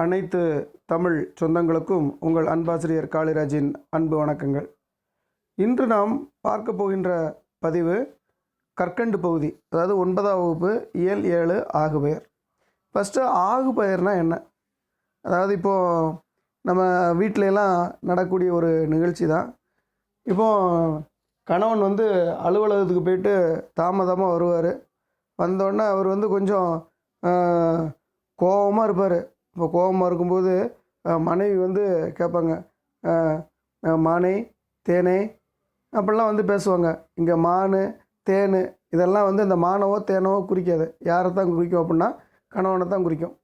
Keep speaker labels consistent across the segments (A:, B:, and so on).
A: அனைத்து தமிழ் சொந்தங்களுக்கும் உங்கள் அன்பாசிரியர் காளிராஜின் அன்பு வணக்கங்கள். இன்று நாம் பார்க்க போகின்ற பதிவு கற்கண்டு பகுதி அதாவது ஒன்பதாம் வகுப்பு இயல் ஏழு ஆகுபெயர். ஃபஸ்ட்டு ஆகுபெயர்னால் என்ன? அதாவது இப்போது நம்ம வீட்டிலலாம் நடக்கூடிய நடக்கக்கூடிய ஒரு நிகழ்ச்சி தான். இப்போது கணவன் வந்து அலுவலகத்துக்கு போயிட்டு தாமதமாக வருவார். வந்தோடனே அவர் வந்து கொஞ்சம் கோபமாக இருப்பார். இப்போ கோபமாக இருக்கும்போது மனைவி வந்து கேட்பாங்க மானை மானே தேனே அப்படிலாம் வந்து பேசுவாங்க. இங்கே மானு தேனு இதெல்லாம் வந்து இந்த மானவோ தேனவோ குறிக்காது. யாரை தான் குறிக்கும் அப்படின்னா கணவனை தான் குறிக்கும்.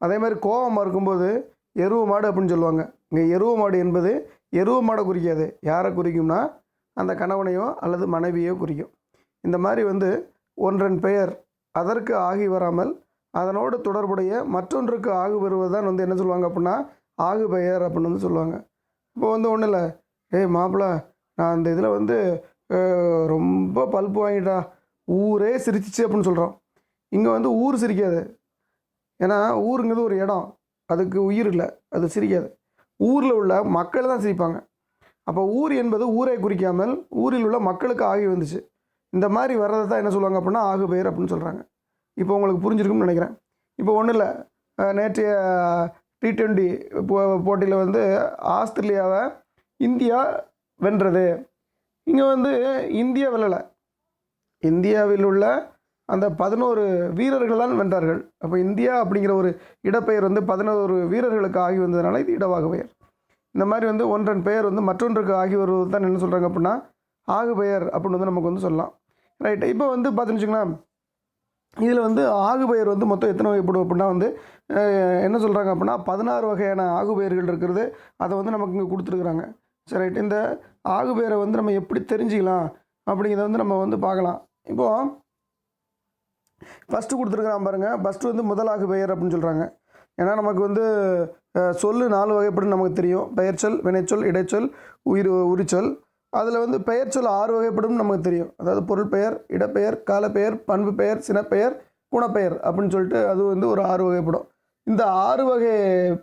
A: அதே மாதிரி கோபமாக இருக்கும்போது எருவு மாடு அப்படின்னு சொல்லுவாங்க. இங்கே எருவு மாடு என்பது எருவு மாடை குறிக்காது. யாரை குறிக்கும்னா அந்த கணவனையோ அல்லது மனைவியோ குறிக்கும். இந்த மாதிரி வந்து ஒன்றன் பெயர் அதற்கு ஆகி வராமல் அதனோடு தொடர்புடைய மற்றொன்றுக்கு ஆகு பெறுவது தான் வந்து என்ன சொல்லுவாங்க அப்படின்னா ஆகு பெயர் அப்படின்னு வந்து சொல்லுவாங்க. இப்போ வந்து ஒன்றும் இல்லை. ஏய் மாப்பிள்ள நான் அந்த இதில் வந்து ரொம்ப பல்ப்பு வாங்கிட்டா ஊரே சிரிச்சிச்சு அப்படின்னு சொல்கிறோம் இங்கே வந்து ஊர் சிரிக்காது. ஏன்னா ஊருங்கிறது ஒரு இடம். அதுக்கு உயிர் இல்லை. அது சிரிக்காது. ஊரில் உள்ள மக்கள் தான் சிரிப்பாங்க. அப்போ ஊர் என்பது ஊரை குறிக்காமல் ஊரில் உள்ள மக்களுக்கு ஆகி வந்துச்சு. இந்த மாதிரி வர்றதை தான் என்ன சொல்லுவாங்க அப்படின்னா ஆகு பெயர் அப்படின்னு சொல்கிறாங்க இப்போ உங்களுக்கு புரிஞ்சிருக்கும்னு நினைக்கிறேன். இப்போ ஒன்றும் இல்லை. நேற்றைய டி ட்வெண்ட்டி போ போட்டியில் வந்து ஆஸ்திரேலியாவை இந்தியா வென்றது. இங்கே வந்து இந்தியா வெல்லலை. இந்தியாவில் உள்ள அந்த பதினோரு வீரர்கள் தான் வென்றார்கள். அப்போ இந்தியா அப்படிங்கிற ஒரு இடப்பெயர் வந்து பதினோரு வீரர்களுக்கு ஆகி வந்ததுனால இது இடவாகு பெயர் இந்த மாதிரி வந்து ஒன்றன் பெயர் வந்து மற்றொன்றுக்கு ஆகி வருவது தான் என்ன சொல்கிறாங்க அப்படின்னா ஆகு பெயர் அப்படின்னு வந்து நமக்கு வந்து சொல்லலாம். ரைட் இப்போ வந்து பார்த்துன்னு வச்சுக்கோங்களேன் இதில் வந்து ஆகுபெயர் வந்து மொத்தம் எத்தனை வகைப்படும் அப்படின்னா வந்து என்ன சொல்கிறாங்க அப்படின்னா பதினாறு வகையான ஆகுபயிர்கள் இருக்கிறது அதை வந்து நமக்கு இங்கே கொடுத்துருக்குறாங்க. சரி ரைட். இந்த ஆகுபயரை வந்து நம்ம எப்படி தெரிஞ்சுக்கலாம் அப்படிங்கிறத வந்து நம்ம வந்து பார்க்கலாம். இப்போது ஃபஸ்ட்டு கொடுத்துருக்குறான் பாருங்கள் ஃபஸ்ட்டு வந்து முதலாகு பெயர் அப்படின்னு சொல்கிறாங்க ஏன்னா நமக்கு வந்து சொல் நாலு வகைப்படும் நமக்கு தெரியும். பெயர்ச்சொல் வினைச்சொல் இடைச்சொல் உயிர் உரிச்சொல். அதில் வந்து பெயர் சொல்ல ஆறு வகைப்படும் நமக்கு தெரியும். அதாவது பொருள் பெயர் இடப்பெயர் காலப்பெயர் பண்பு பெயர் சினப்பெயர் குணப்பெயர் அப்படின்னு சொல்லிட்டு அது வந்து ஒரு ஆறு வகைப்படும். இந்த ஆறு வகை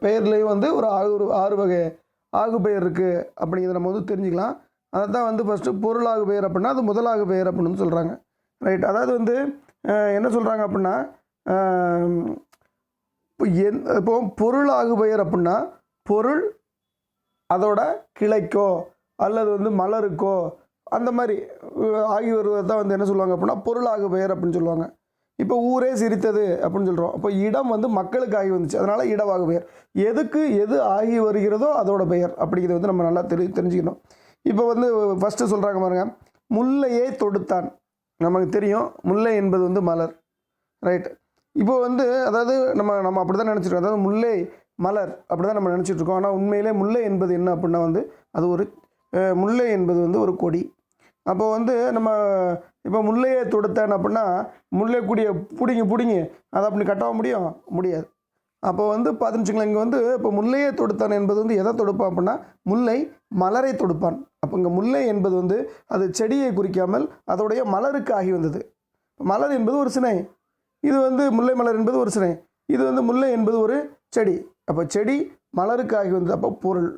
A: பெயர்லேயும் வந்து ஒரு ஆறு ஆறு வகை ஆகு பெயர் இருக்குது அப்படிங்கிறத நம்ம வந்து தெரிஞ்சுக்கலாம். அதை தான் வந்து ஃபஸ்ட்டு பொருளாகு பெயர் அப்படின்னா அது முதலாகு பெயர் அப்படின்னு சொல்கிறாங்க ரைட் அதாவது வந்து என்ன சொல்கிறாங்க அப்படின்னா இப்போ என் இப்போ பொருளாகு பெயர் அப்படின்னா பொருள் அதோட கிளைக்கோ அல்லது வந்து மலருக்கோ அந்த மாதிரி ஆகி வருவதை தான் வந்து என்ன சொல்லுவாங்க அப்படின்னா பொருளாக பெயர் அப்படின்னு சொல்லுவாங்க. இப்போ ஊரே சிரித்தது அப்படின்னு சொல்கிறோம் அப்போ இடம் வந்து மக்களுக்கு ஆகி வந்துச்சு. அதனால் இடவாக பெயர். எதுக்கு எது ஆகி வருகிறதோ அதோட பெயர். அப்படிங்கிறது வந்து நம்ம நல்லா தெரி தெரிஞ்சுக்கணும். இப்போ வந்து ஃபஸ்ட்டு சொல்கிறாங்க பாருங்க. முல்லையே தொடுத்தான். நமக்கு தெரியும். முல்லை என்பது வந்து மலர். ரைட் இப்போ வந்து அதாவது நம்ம நம்ம அப்படி தான் நினச்சிருக்கோம். அதாவது முல்லை மலர் அப்படி தான் நம்ம நினச்சிட்டு இருக்கோம். ஆனால் உண்மையிலே முல்லை என்பது என்ன அப்படின்னா வந்து அது ஒரு முல்லை என்பது வந்து ஒரு கொடி. அப்போ வந்து நம்ம இப்போ முல்லையை தொடுத்தேன் அப்படின்னா முல்லை கொடியை பிடிங்கி பிடிங்கி அதை அப்படி கட்டவ முடியும்? முடியாது. அப்போ வந்து பார்த்துச்சுங்களேன் இங்கே வந்து இப்போ முல்லையை தொடுத்தான் என்பது வந்து எதை தொடுப்பான் அப்படின்னா முல்லை மலரை தொடுப்பான். அப்போ இங்கே முல்லை என்பது வந்து அது செடியை குறிக்காமல் அதோடைய மலருக்கு ஆகி வந்தது. மலர் என்பது ஒரு சினை. இது வந்து முல்லை மலர் என்பது ஒரு சினை. இது வந்து முல்லை என்பது ஒரு செடி. அப்போ செடி மலருக்கு ஆகி வந்தது. அப்போ பொருள்.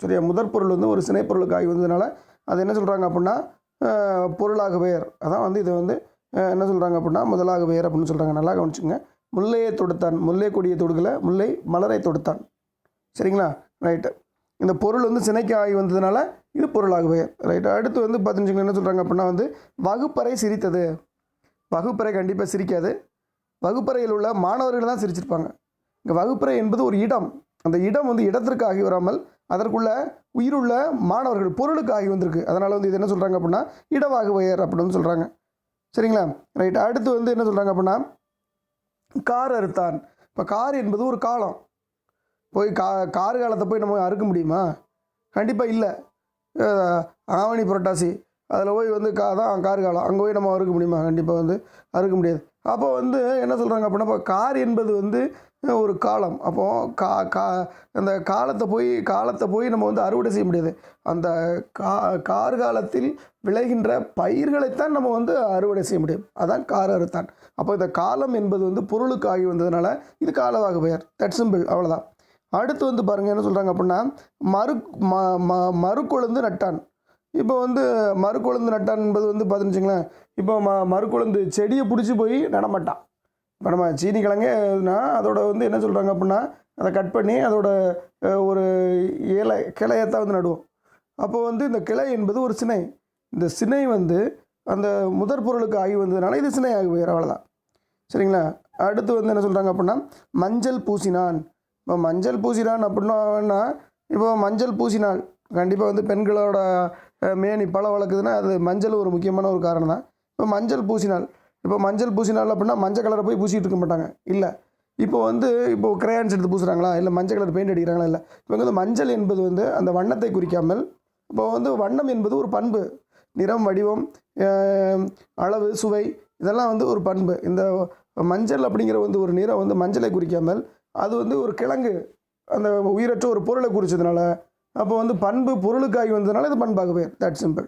A: சரியா? முதற் பொருள் வந்து ஒரு சினைப்பொருளுக்காகி ஆகி வந்ததுனால அது என்ன சொல்கிறாங்க அப்படின்னா பொருளாக பெயர் அதான் வந்து இது வந்து என்ன சொல்கிறாங்க அப்படின்னா முதலாக பெயர் அப்படின்னு சொல்கிறாங்க நல்லா கவனிச்சுங்க முல்லையை தொடுத்தான். முல்லை கொடியை தொடுக்கல. முல்லை மலரை தொடுத்தான். சரிங்களா? ரைட்டு. இந்த பொருள் வந்து சினைக்கு ஆகி வந்ததுனால இது பொருளாக பெயர் ரைட் அடுத்து வந்து பார்த்துச்சுங்க என்ன சொல்கிறாங்க அப்படின்னா வந்து வகுப்பறை சிரித்தது. வகுப்பறை கண்டிப்பாக சிரிக்காது. வகுப்பறையில் உள்ள மாணவர்கள் தான் சிரிச்சிருப்பாங்க. இங்கே வகுப்பறை என்பது ஒரு இடம். அந்த இடம் வந்து இடத்திற்கு ஆகி வராமல் அதற்குள்ள உயிருள்ள மாணவர்கள் பொருளுக்கு ஆகி வந்திருக்கு. அதனால் வந்து இது என்ன சொல்கிறாங்க அப்படின்னா இடவாகு வயர் அப்படின்னு சொல்கிறாங்க சரிங்களா? ரைட் அடுத்து வந்து என்ன சொல்கிறாங்க அப்படின்னா கார் அறுத்தான். இப்போ கார் என்பது ஒரு காலம். போய் கா கார் காலத்தை போய் நம்ம அறுக்க முடியுமா? கண்டிப்பாக இல்லை. ஆவணி புரட்டாசி. அதில் போய் வந்து கா தான் கார் காலம் அங்கே போய் நம்ம அறுக்க முடியுமா? கண்டிப்பாக வந்து அறுக்க முடியாது. அப்போ வந்து என்ன சொல்கிறாங்க அப்படின்னா இப்போ கார் என்பது வந்து ஒரு காலம். அப்போது கா கா அந்த காலத்தை போய் காலத்தை போய் நம்ம வந்து அறுவடை செய்ய முடியாது. அந்த கா காலத்தில் விளைகின்ற பயிர்களைத்தான் நம்ம வந்து அறுவடை செய்ய முடியும். அதான் கார் அறுத்தான். அப்போ இந்த காலம் என்பது வந்து பொருளுக்கு ஆகி வந்ததுனால இது காலவாக பெயர் தட் சிம்பிள் அவ்வளோதான் அடுத்து வந்து பாருங்கள் என்ன சொல்கிறாங்க அப்படின்னா மறு ம ம மறுக்கொழுந்து நட்டான். இப்போ வந்து மறுக்கொழுந்து நட்டான் என்பது வந்து பார்த்துச்சுங்களேன் இப்போ ம மறுக்கொழுந்து செடியை பிடிச்சி போய் நடமாட்டான். இப்போ நம்ம சீனி கிழங்குனா அதோட வந்து என்ன சொல்கிறாங்க அப்படின்னா அதை கட் பண்ணி அதோட ஒரு இலை கிளையத்தான் வந்து நடுவோம். அப்போ வந்து இந்த கிளை என்பது ஒரு சினை. இந்த சினை வந்து அந்த முதற் பொருளுக்கு ஆகி வந்ததுனால இது சினை ஆகி போயிடும் அவ்வளோதான் சரிங்களா? அடுத்து வந்து என்ன சொல்கிறாங்க அப்படின்னா மஞ்சள் பூசினான். இப்போ மஞ்சள் பூசினான் அப்படின்னா இப்போ மஞ்சள் பூசினாள் கண்டிப்பாக வந்து பெண்களோட மேனி பழம் வளர்க்குதுன்னா அது மஞ்சள் ஒரு முக்கியமான ஒரு காரணம் தான் இப்போ மஞ்சள் பூசினால் இப்போ மஞ்சள் பூசினால் அப்படின்னா மஞ்சள் கலரை போய் பூசிகிட்டு இருக்க மாட்டாங்க. இல்லை. இப்போ வந்து இப்போ கிரேயான்ஸ் எடுத்து பூசுகிறாங்களா இல்லை மஞ்சள் கலர் பெயிண்ட் அடிக்கிறாங்களா? இல்லை. இப்போ வந்து மஞ்சள் என்பது வந்து அந்த வண்ணத்தை குறிக்காமல் இப்போ வந்து வண்ணம் என்பது ஒரு பண்பு. நிறம் வடிவம் அளவு சுவை இதெல்லாம் வந்து ஒரு பண்பு. இந்த மஞ்சள் அப்படிங்கிற வந்து ஒரு நிறம் வந்து மஞ்சளை குறிக்காமல் அது வந்து ஒரு கிழங்கு. அந்த உயிரற்ற ஒரு பொருளை குறித்ததுனால அப்போ வந்து பண்பு பொருளுக்காகி வந்ததுனால இது பண்பாக பேர் தட் சிம்பிள்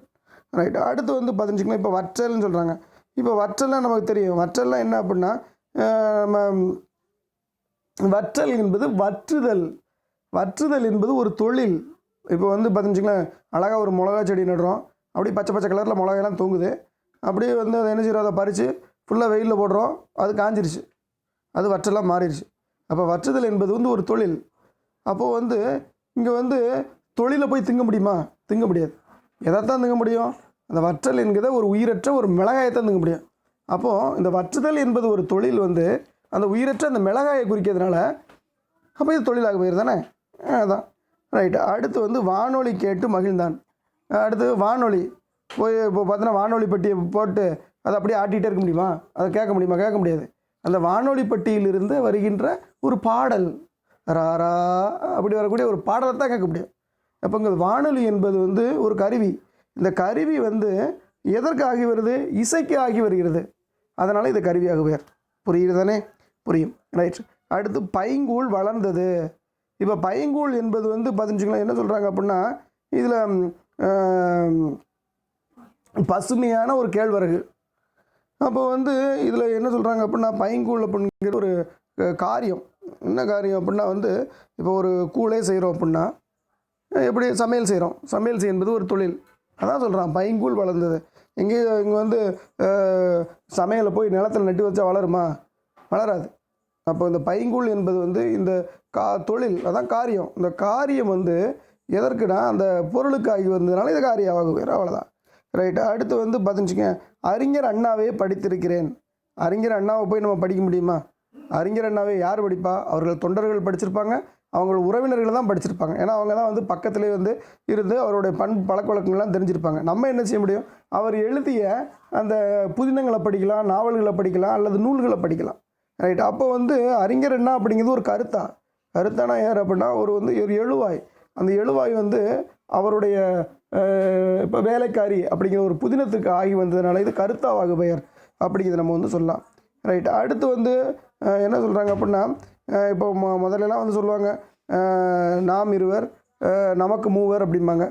A: ரைட் அடுத்து வந்து பதினஞ்சுக்கலாம் இப்போ வற்றல்னு சொல்கிறாங்க இப்போ வற்றல்லாம் நமக்கு தெரியும். வற்றல்லாம் என்ன அப்படின்னா நம்ம வற்றல் என்பது வற்றுதல். வற்றுதல் என்பது ஒரு தொழில். இப்போ வந்து பார்த்துச்சிங்களேன் அழகாக ஒரு மிளகா செடி நடுறோம். அப்படியே பச்சை பச்சை கலரில் மிளகாயெல்லாம் தொங்குது. அப்படியே வந்து அதை என்ன செய்கிறோம் அதை பறித்து ஃபுல்லாக வெயிலில் போடுறோம். அது காஞ்சிருச்சு. அது வற்றலாம் மாறிடுச்சு அப்போ வற்றுதல் என்பது வந்து ஒரு தொழில். அப்போது வந்து இங்கே வந்து தொழிலை போய் திங்க முடியுமா? திங்க முடியாது. எதைத்தான் திங்க முடியும்? அந்த வற்றல் என்கிறத ஒரு உயிரற்ற ஒரு மிளகாயத்தான் திங்க முடியும். அப்போது இந்த வற்றுதல் என்பது ஒரு தொழில் வந்து அந்த உயிரற்ற அந்த மிளகாயை குறிக்கிறதுனால அப்போ இது தொழிலாக போயிரு தானே அதான். ரைட்டு அடுத்து வந்து வானொலி கேட்டு மகிழ்ந்தான். அடுத்து வானொலி. போய் இப்போ பார்த்தோன்னா வானொலி பெட்டியை போட்டு அதை அப்படியே ஆட்டிகிட்டே இருக்க முடியுமா? அதை கேட்க முடியுமா? கேட்க முடியாது. அந்த வானொலி பெட்டியிலிருந்து வருகின்ற ஒரு பாடல். ராரா அப்படி வரக்கூடிய ஒரு பாடலை தான் கேட்க முடியும். அப்போ இங்கே வானொலி என்பது வந்து ஒரு கருவி. இந்த கருவி வந்து எதற்கு ஆகி வருது? இசைக்கு ஆகி வருகிறது. அதனால் இது கருவியாக பெயர் புரியுது தானே புரியும். ரைட் அடுத்து பைங்கூழ் வளர்ந்தது. இப்போ பைங்கூழ் என்பது வந்து பதினஞ்சுங்களா என்ன சொல்கிறாங்க அப்படின்னா இதில் பசுமையான ஒரு கேழ்வரகு. அப்போ வந்து இதில் என்ன சொல்கிறாங்க அப்படின்னா பைங்கூழ் அப்படிங்கிற ஒரு காரியம். என்ன காரியம் அப்படின்னா வந்து இப்போ ஒரு கூழே செய்கிறோம் அப்படின்னா எப்படி சமையல் செய்கிறோம் சமையல் செய்யும்போது ஒரு தொழில். அதான் சொல்கிறான் பைங்கூழ் வளர்ந்தது. எங்கேயும் இங்கே வந்து சமையலை போய் நிலத்தில் நட்டு வச்சா வளருமா? வளராது. அப்போ இந்த பைங்கூழ் என்பது வந்து இந்த கா தொழில் அதான் காரியம். இந்த காரியம் வந்து எதற்குனா அந்த பொருளுக்கு ஆகி வந்ததுனால இது காரியமாக வேறு அவ்வளோதான் ரைட்டு அடுத்து வந்து பார்த்துச்சுங்க அறிஞர் அண்ணாவே படித்திருக்கிறேன். அறிஞர் அண்ணாவை போய் நம்ம படிக்க முடியுமா? அறிஞர் அண்ணாவே யார் படிப்பா? அவர்கள் தொண்டர்கள் படிச்சிருப்பாங்க. அவங்களோட உறவினர்கள் தான் படிச்சிருப்பாங்க. ஏன்னா அவங்க தான் வந்து பக்கத்துலேயே வந்து இருந்து அவருடைய பண் பழக்க வழக்கங்கள்லாம் தெரிஞ்சிருப்பாங்க. நம்ம என்ன செய்ய முடியும்? அவர் எழுதிய அந்த புதினங்களை படிக்கலாம் நாவல்களை படிக்கலாம் அல்லது நூல்களை படிக்கலாம். ரைட் அப்போ வந்து அறிஞர் என்ன அப்படிங்கிறது ஒரு கருத்தா? கருத்தானா யார் அப்படின்னா ஒரு வந்து ஒரு எழுவாய். அந்த எழுவாய் வந்து அவருடைய இப்போ வேலைக்காரி அப்படிங்கிற ஒரு புதினத்துக்கு ஆகி வந்ததுனால இது கருத்தாவாகு பெயர் அப்படிங்கிறது நம்ம வந்து சொல்லலாம். ரைட் அடுத்து வந்து என்ன சொல்கிறாங்க அப்படின்னா இப்போ மொ முதல்லலாம் வந்து சொல்லுவாங்க நாம் இருவர் நமக்கு மூவர் அப்படிம்பாங்க.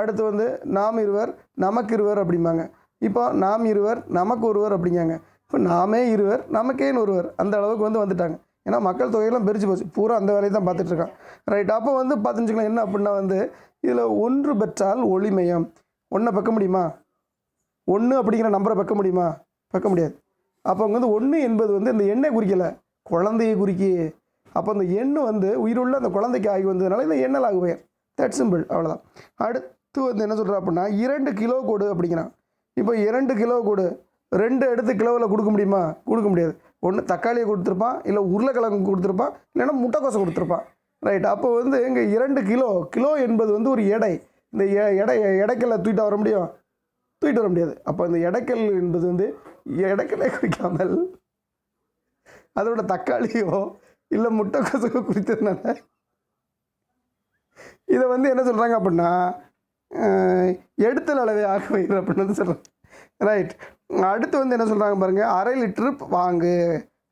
A: அடுத்து வந்து நாம் இருவர் நமக்கு இருவர் அப்படிம்பாங்க. இப்போ நாம் இருவர் நமக்கு ஒருவர் அப்படிங்காங்க. இப்போ நாமே இருவர் நமக்கேன்னு ஒருவர் அந்த அளவுக்கு வந்து வந்துட்டாங்க. ஏன்னா மக்கள் தொகையெல்லாம் பெருச்சு போச்சு. பூரா அந்த வேலையை தான் பார்த்துட்ருக்கான். ரைட் அப்போ வந்து பார்த்துச்சுக்கலாம் என்ன அப்படின்னா வந்து இதில் ஒன்று பெற்றால் ஒளிமயம். ஒன்றை பக்க முடியுமா? ஒன்று அப்படிங்கிற நம்பரை பக்க முடியுமா? பக்க முடியாது. அப்போ அவங்க வந்து ஒன்று என்பது வந்து இந்த எண்ணை குறிக்கலை. குழந்தையை குறிக்கி. அப்போ அந்த எண்ணு வந்து உயிருள்ள அந்த குழந்தைக்கு ஆகி வந்ததுனால இந்த எண்ணல் ஆகு பெயர் தட் சிம்பிள் அவ்வளோதான் அடுத்து வந்து என்ன சொல்கிறா அப்படின்னா இரண்டு கிலோ கொடு அப்படிங்கிறான். இப்போ இரண்டு கிலோ கொடு. ரெண்டு எடுத்து கிலோவில் கொடுக்க முடியுமா? கொடுக்க முடியாது. ஒன்று தக்காளியை கொடுத்துருப்பான் இல்லை உருளைக்கிழங்கு கொடுத்துருப்பான் இல்லைன்னா முட்டைக்கோசை கொடுத்துருப்பான். ரைட் அப்போ வந்து இங்கே இரண்டு கிலோ. கிலோ என்பது வந்து ஒரு எடை. இந்த எ- எடை எடைக்கல்ல தூக்கிட்டு வர முடியும்? தூக்கிட்டு வர முடியாது. அப்போ இந்த எடைக்கல் என்பது வந்து எடைக்கலை குறிக்காமல் அதோட தக்காளியோ இல்லை முட்டை கொசுக்கு குறித்ததுனால இதை வந்து என்ன சொல்கிறாங்க அப்படின்னா எடுத்தல் அளவை ஆக வைக்கிற அப்படின்னு சொல்கிறாங்க ரைட் அடுத்து வந்து என்ன சொல்கிறாங்க பாருங்கள் அரை லிட்டரு வாங்கு.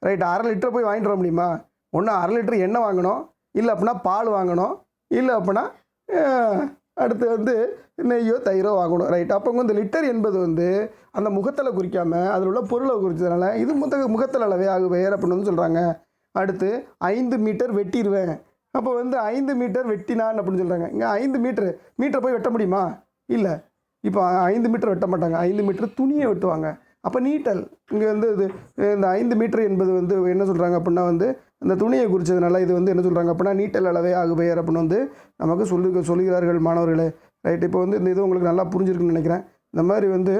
A: ரைட் அரை லிட்டர் போய் வாங்கிட்டு வர முடியுமா? ஒன்று அரை லிட்டர் எண்ணெய் வாங்கணும். இல்லை அப்படின்னா பால் வாங்கணும். இல்லை அப்படின்னா அடுத்து வந்து நெய்யோ தயிரோ வாங்கணும். ரைட் அப்போ இந்த லிட்டர் என்பது வந்து அந்த முகத்தில் குறிக்காமல் அதில் உள்ள பொருளை குறித்ததுனால இது முத்த முகத்தில் அளவே ஆகு வேறு அப்படின்னு சொல்கிறாங்க அடுத்து ஐந்து மீட்டர் வெட்டிடுவேன் அப்போ வந்து ஐந்து மீட்டர் வெட்டினான் அப்படின்னு சொல்கிறாங்க இங்கே ஐந்து மீட்டர் மீட்டரை போய் வெட்ட முடியுமா? இல்லை. இப்போ ஐந்து மீட்டர் வெட்ட மாட்டாங்க. ஐந்து மீட்டர் துணியை வெட்டுவாங்க. அப்போ நீட்டல் இங்கே வந்து இது இந்த ஐந்து மீட்டர் என்பது வந்து என்ன சொல்கிறாங்க அப்படின்னா வந்து அந்த துணியை குறித்ததுனால இது வந்து என்ன சொல்கிறாங்க அப்படின்னா நீட்டல் அளவே ஆகுபெயர் அப்படின்னு வந்து நமக்கு சொல்லு சொல்லுகிறார்கள் மாணவர்களே. ரைட் இப்போ வந்து இந்த இது உங்களுக்கு நல்லா புரிஞ்சிருக்குன்னு நினைக்கிறேன். இந்த மாதிரி வந்து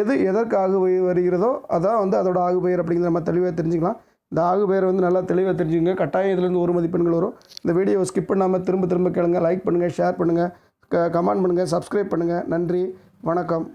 A: எது எதற்கு ஆகு வருகிறதோ அதான் வந்து அதோட ஆகுபெயர் அப்படிங்கிற அப்படிங்கிறத நம்ம தெளிவாக தெரிஞ்சுக்கலாம். இந்த ஆகு பேர் வந்து நல்லா தெளிவாக தெரிஞ்சுக்கங்க. கட்டாயம் இதுலேருந்து ஒரு மதிப்பெண்கள் வரும். இந்த வீடியோவை ஸ்கிப் பண்ணாமல் திரும்ப திரும்ப கேளுங்க. லைக் பண்ணுங்கள் ஷேர் பண்ணுங்கள் க கமெண்ட் பண்ணுங்கள் சப்ஸ்கிரைப் பண்ணுங்கள் நன்றி வணக்கம்.